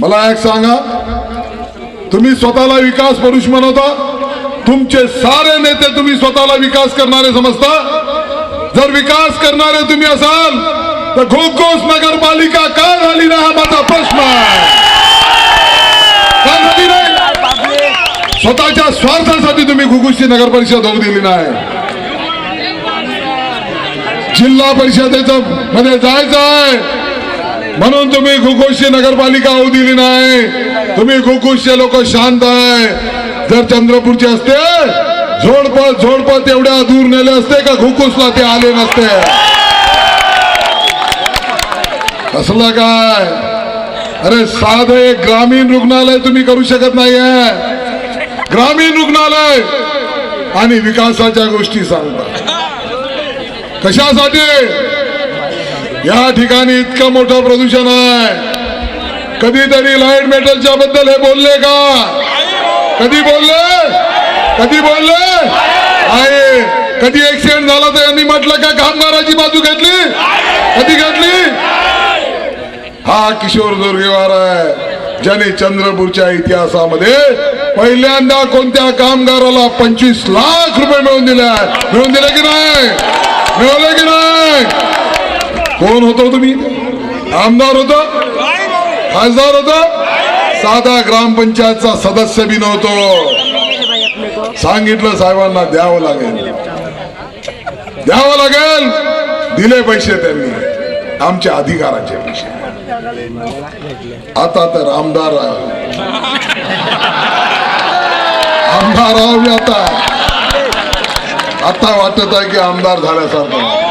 मला एक सांगा. तुम्ही स्वतःला विकास पुरुष म्हणवता तुमचे सारे नेते तुम्ही स्वतःला विकास करणारे समजता. जर विकास करणारे तुम्ही असाल तर घोघोस नगरपालिका का झाली ना हा माझा प्रश्न का झाली नाही? स्वतःच्या स्वार्थासाठी तुम्ही घुगुसची नगर परिषद होऊ दिली नाही. जिल्हा परिषदेचं मध्ये जायचं आहे म्हणून तुम्ही घुगुसची नगरपालिका होऊ दिली नाही. तुम्ही घुगुसचे लोक शांत आहे. जर चंद्रपूरचे असते झोडपत झोडपत एवढ्या दूर नेले असते का खुकुसला ते आले नसते? कसलं काय? अरे साधे एक ग्रामीण रुग्णालय तुम्ही करू शकत नाहीये. ग्रामीण रुग्णालय आणि विकासाच्या गोष्टी सांगता कशासाठी? या ठिकाणी इतकं मोठं प्रदूषण आहे. कधीतरी लाइट मेटलच्या बद्दल हे बोलले का? कधी बोलले? कधी बोलले? आहे. कधी ऍक्सिडेंट झाला तर यांनी म्हटलं का कामगाराची बाजू घेतली? कधी घेतली? हा किशोर दुर्गेवार आहे. ज्याने चंद्रपूरच्या इतिहासामध्ये पहिल्यांदा कोणत्या कामगाराला पंचवीस लाख रुपये मिळवून दिले मिळवून दिले की नाही? मिळवले की नाही? कोण होतो हो तुम्ही? आमदार होता? खासदार होता? साधा ग्रामपंचायतचा सदस्य बी नव्हतो. सांगितलं साहेबांना द्यावं लागेल. द्यावं लागेल. दिले पैसे त्यांनी. आमच्या अधिकाराचे पैसे. आता तर आमदार आमदार आहोत आता. आता वाटत आहे की आमदार झाल्यासारखं.